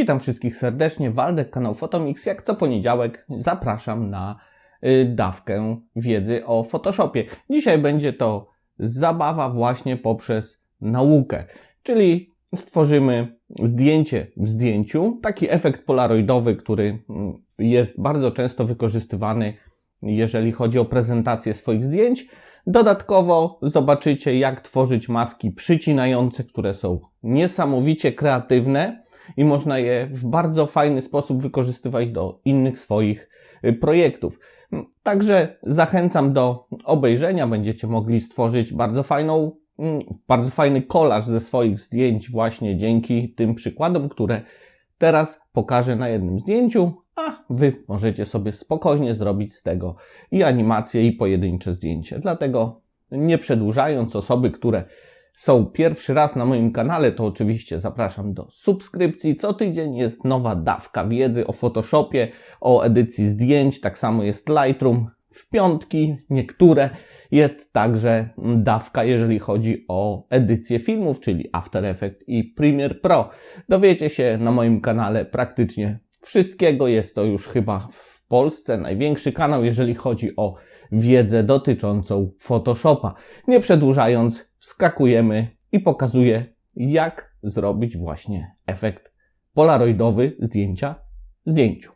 Witam wszystkich serdecznie. Waldek, kanał Photomix. Jak co poniedziałek zapraszam na y, dawkę wiedzy o Photoshopie. Dzisiaj będzie to zabawa właśnie poprzez naukę, czyli stworzymy zdjęcie w zdjęciu, taki efekt polaroidowy, który mm, jest bardzo często wykorzystywany, jeżeli chodzi o prezentację swoich zdjęć. Dodatkowo zobaczycie, jak tworzyć maski przycinające, które są niesamowicie kreatywne i można je w bardzo fajny sposób wykorzystywać do innych swoich y, projektów. Także zachęcam do obejrzenia. Będziecie mogli stworzyć bardzo fajną, bardzo fajny kolaż ze swoich zdjęć właśnie dzięki tym przykładom, które teraz pokażę na jednym zdjęciu, a Wy możecie sobie spokojnie zrobić z tego i animacje, i pojedyncze zdjęcie. Dlatego nie przedłużając, osoby, które są pierwszy raz na moim kanale, to oczywiście zapraszam do subskrypcji. Co tydzień jest nowa dawka wiedzy o Photoshopie, o edycji zdjęć, tak samo jest Lightroom. W piątki niektóre jest także dawka, jeżeli chodzi o edycję filmów, czyli After Effects i Premiere Pro. Dowiecie się na moim kanale praktycznie wszystkiego. Jest to już chyba w Polsce największy kanał, jeżeli chodzi o wiedzę dotyczącą Photoshopa. Nie przedłużając, wskakujemy i pokazuję, jak zrobić właśnie efekt polaroidowy zdjęcia zdjęciu.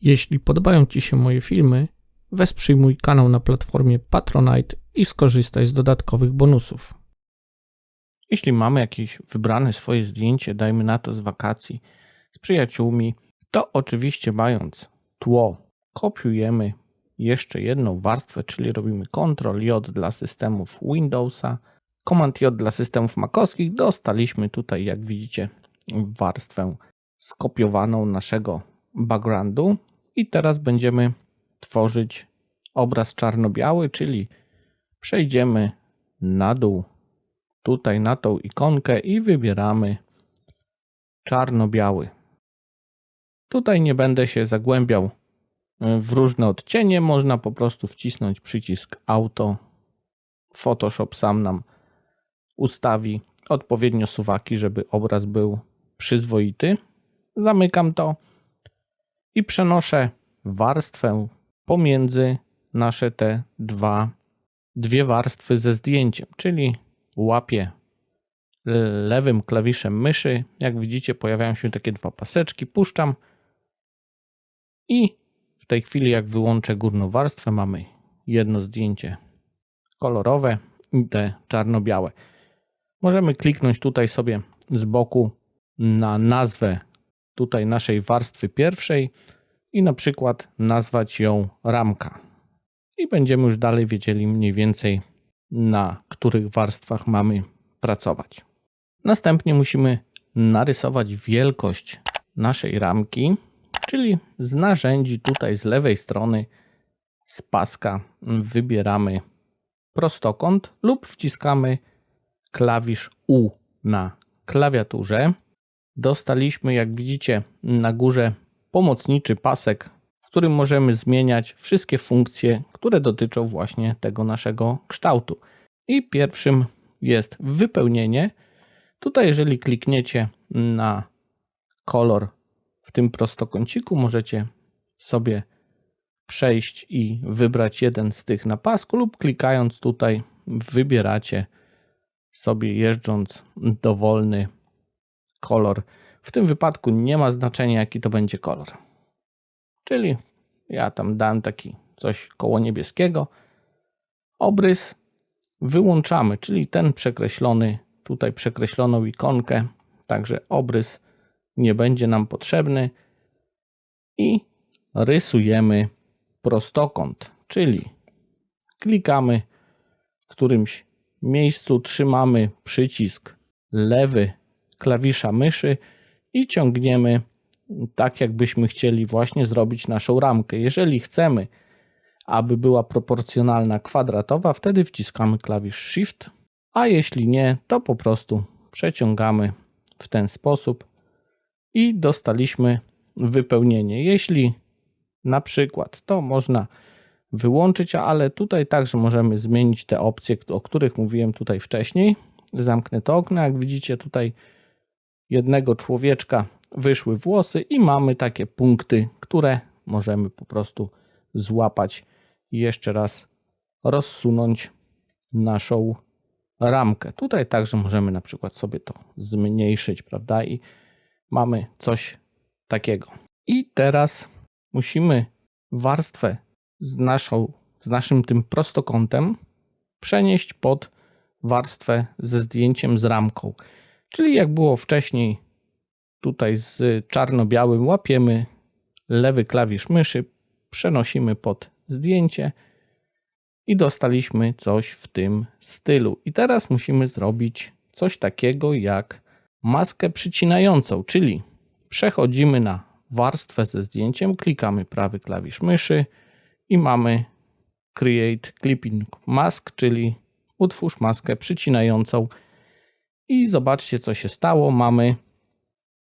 Jeśli podobają Ci się moje filmy, wesprzyj mój kanał na platformie Patronite i skorzystaj z dodatkowych bonusów. Jeśli mamy jakieś wybrane swoje zdjęcie, dajmy na to z wakacji, z przyjaciółmi, to oczywiście mając tło, kopiujemy jeszcze jedną warstwę, czyli robimy Ctrl J dla systemów Windowsa, Command J dla systemów makowskich. Dostaliśmy tutaj, jak widzicie, warstwę skopiowaną naszego backgroundu i teraz będziemy tworzyć obraz czarno-biały, czyli przejdziemy na dół tutaj na tą ikonkę i wybieramy czarno-biały. Tutaj nie będę się zagłębiał w różne odcienie. Można po prostu wcisnąć przycisk Auto. Photoshop sam nam ustawi odpowiednio suwaki, żeby obraz był przyzwoity. Zamykam to i przenoszę warstwę pomiędzy nasze te dwa, dwie warstwy ze zdjęciem, czyli łapię lewym klawiszem myszy. Jak widzicie, pojawiają się takie dwa paseczki. Puszczam i tej chwili, jak wyłączę górną warstwę, mamy jedno zdjęcie kolorowe i te czarno-białe. Możemy kliknąć tutaj sobie z boku na nazwę tutaj naszej warstwy pierwszej i na przykład nazwać ją ramka. I będziemy już dalej wiedzieli mniej więcej na których warstwach mamy pracować. Następnie musimy narysować wielkość naszej ramki czyli z narzędzi tutaj z lewej strony z paska wybieramy prostokąt lub wciskamy klawisz U na klawiaturze. Dostaliśmy, jak widzicie, na górze pomocniczy pasek, w którym możemy zmieniać wszystkie funkcje, które dotyczą właśnie tego naszego kształtu. I pierwszym jest wypełnienie. Tutaj, jeżeli klikniecie na kolor w tym prostokąciku możecie sobie przejść i wybrać jeden z tych na pasku lub klikając tutaj wybieracie sobie jeżdżąc dowolny kolor. W tym wypadku nie ma znaczenia jaki to będzie kolor. Czyli ja tam dałem taki coś koło niebieskiego. Obrys wyłączamy, czyli ten przekreślony, tutaj przekreśloną ikonkę, także obrys nie będzie nam potrzebny i rysujemy prostokąt, czyli klikamy w którymś miejscu, trzymamy przycisk lewy klawisza myszy i ciągniemy tak, jakbyśmy chcieli właśnie zrobić naszą ramkę. Jeżeli chcemy, aby była proporcjonalna kwadratowa, wtedy wciskamy klawisz Shift, a jeśli nie, to po prostu przeciągamy w ten sposób i dostaliśmy wypełnienie. Jeśli na przykład to można wyłączyć, ale tutaj także możemy zmienić te opcje, o których mówiłem tutaj wcześniej. Zamknę to okno. Jak widzicie, tutaj jednego człowieczka wyszły włosy i mamy takie punkty, które możemy po prostu złapać i jeszcze raz rozsunąć naszą ramkę. Tutaj także możemy na przykład sobie to zmniejszyć, prawda? I mamy coś takiego. I teraz musimy warstwę z, naszą, z naszym tym prostokątem przenieść pod warstwę ze zdjęciem z ramką. Czyli jak było wcześniej, tutaj z czarno-białym łapiemy lewy klawisz myszy, przenosimy pod zdjęcie i dostaliśmy coś w tym stylu. I teraz musimy zrobić coś takiego jak maskę przycinającą, czyli przechodzimy na warstwę ze zdjęciem, klikamy prawy klawisz myszy i mamy Create Clipping Mask, czyli utwórz maskę przycinającą. I zobaczcie, co się stało. Mamy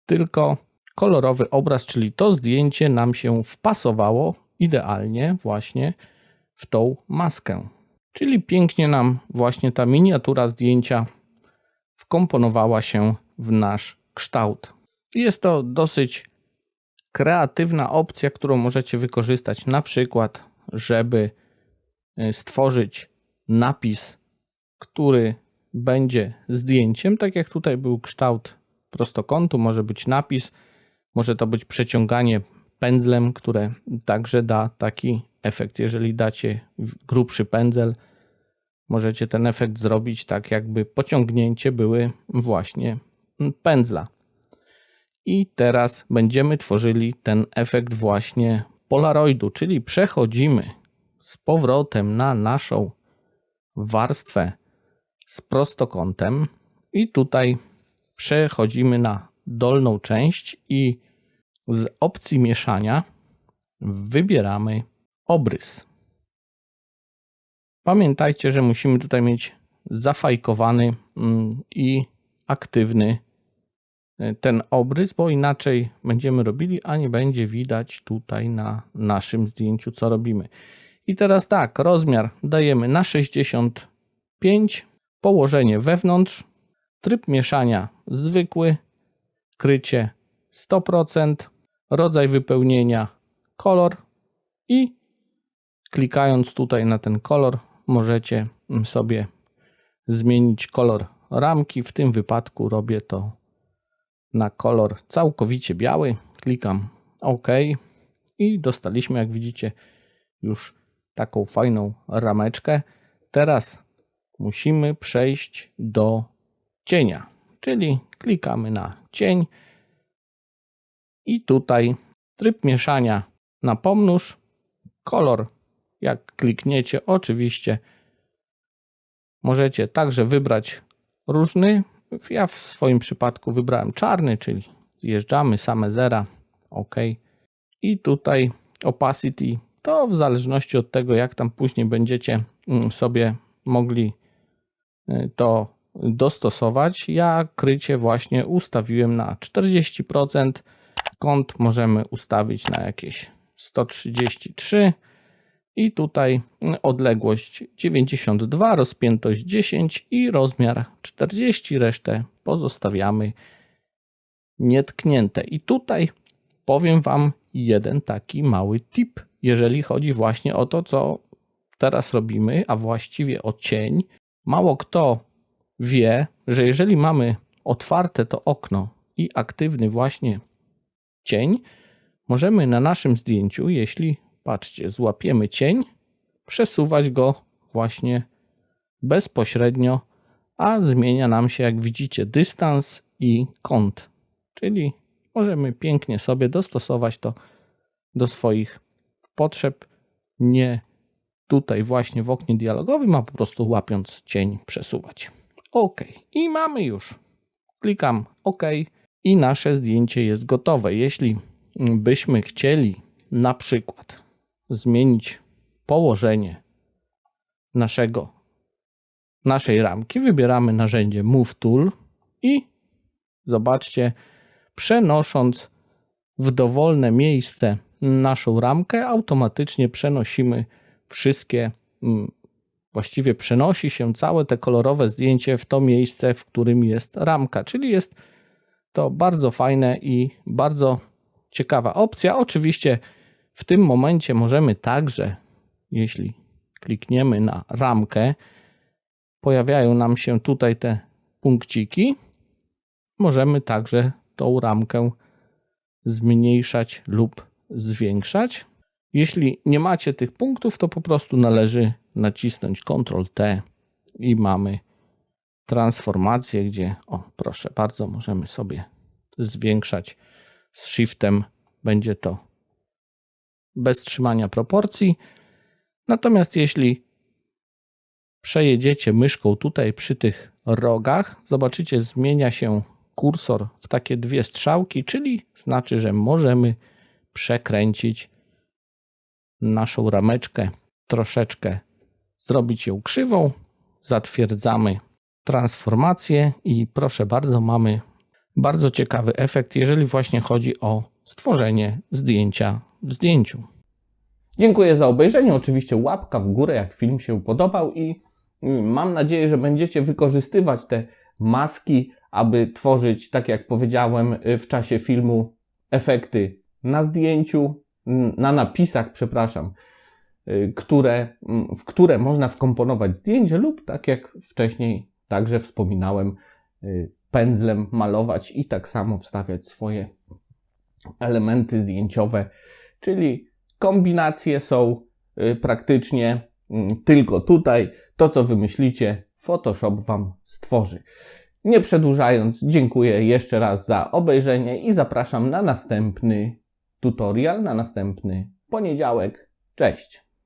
tylko kolorowy obraz, czyli to zdjęcie nam się wpasowało idealnie właśnie w tą maskę. Czyli pięknie nam właśnie ta miniatura zdjęcia wkomponowała się w nasz kształt. Jest to dosyć kreatywna opcja, którą możecie wykorzystać na przykład, żeby e, stworzyć napis, który będzie zdjęciem, tak jak tutaj był kształt prostokątu, może być napis, może to być przeciąganie pędzlem, które także da taki efekt. Jeżeli dacie grubszy pędzel, możecie ten efekt zrobić tak, jakby pociągnięcie były właśnie pędzla. I teraz będziemy tworzyli ten efekt właśnie polaroidu, czyli przechodzimy z powrotem na naszą warstwę z prostokątem i tutaj przechodzimy na dolną część i z opcji mieszania wybieramy obrys. Pamiętajcie, że musimy tutaj mieć zafajkowany mm, i aktywny ten obrys, bo inaczej będziemy robili, a nie będzie widać tutaj na naszym zdjęciu, co robimy. I teraz tak, rozmiar dajemy na 65, położenie wewnątrz, tryb mieszania zwykły, krycie 100%, rodzaj wypełnienia kolor i klikając tutaj na ten kolor możecie sobie zmienić kolor ramki. W tym wypadku robię to na kolor całkowicie biały. Klikam OK i dostaliśmy, jak widzicie, już taką fajną rameczkę. Teraz musimy przejść do cienia, czyli klikamy na cień i tutaj tryb mieszania na pomnóż, kolor jak klikniecie oczywiście możecie także wybrać różny. Ja w swoim przypadku wybrałem czarny, czyli zjeżdżamy same zera, OK. I tutaj opacity to w zależności od tego jak tam później będziecie mm, sobie mogli y, to dostosować. Ja krycie właśnie ustawiłem na 40%. Kąt możemy ustawić na jakieś 133 i tutaj odległość 92, rozpiętość 10 i rozmiar 40, resztę pozostawiamy nietknięte. I tutaj powiem Wam jeden taki mały tip, jeżeli chodzi właśnie o to, co teraz robimy, a właściwie o cień. Mało kto wie, że jeżeli mamy otwarte to okno i aktywny właśnie cień, możemy na naszym zdjęciu, jeśli patrzcie, złapiemy cień, przesuwać go właśnie bezpośrednio, a zmienia nam się, jak widzicie, dystans i kąt. Czyli możemy pięknie sobie dostosować to do swoich potrzeb, nie tutaj właśnie w oknie dialogowym, a po prostu łapiąc cień przesuwać. OK. I mamy już. Klikam OK i nasze zdjęcie jest gotowe. Jeśli byśmy chcieli na przykład zmienić położenie naszego, naszej ramki, wybieramy narzędzie Move Tool i zobaczcie, przenosząc w dowolne miejsce naszą ramkę, automatycznie przenosimy wszystkie, mm, właściwie przenosi się całe te kolorowe zdjęcie w to miejsce, w którym jest ramka, czyli jest to bardzo fajne i bardzo ciekawa opcja. Oczywiście w tym momencie możemy także, jeśli klikniemy na ramkę, pojawiają nam się tutaj te punkciki. Możemy także tą ramkę zmniejszać lub zwiększać. Jeśli nie macie tych punktów, to po prostu należy nacisnąć Ctrl T i mamy transformację, gdzie, o proszę bardzo, możemy sobie zwiększać z Shiftem. Będzie to bez trzymania proporcji. Natomiast jeśli przejedziecie myszką tutaj przy tych rogach, zobaczycie, zmienia się kursor w takie dwie strzałki, czyli znaczy, że możemy przekręcić naszą rameczkę troszeczkę, zrobić ją krzywą, zatwierdzamy transformację i proszę bardzo, mamy bardzo ciekawy efekt, jeżeli właśnie chodzi o stworzenie zdjęcia zdjęciu. Dziękuję za obejrzenie. Oczywiście łapka w górę, jak film się podobał i mm, mam nadzieję, że będziecie wykorzystywać te maski, aby tworzyć, tak jak powiedziałem y, w czasie filmu, efekty na zdjęciu, na napisach, przepraszam, y, które, w które można wkomponować zdjęcie lub tak jak wcześniej także wspominałem, y, pędzlem malować i tak samo wstawiać swoje elementy zdjęciowe, czyli kombinacje są y, praktycznie mm, tylko tutaj. To, co wymyślicie, Photoshop Wam stworzy. Nie przedłużając, dziękuję jeszcze raz za obejrzenie i zapraszam na następny tutorial, na następny poniedziałek. Cześć!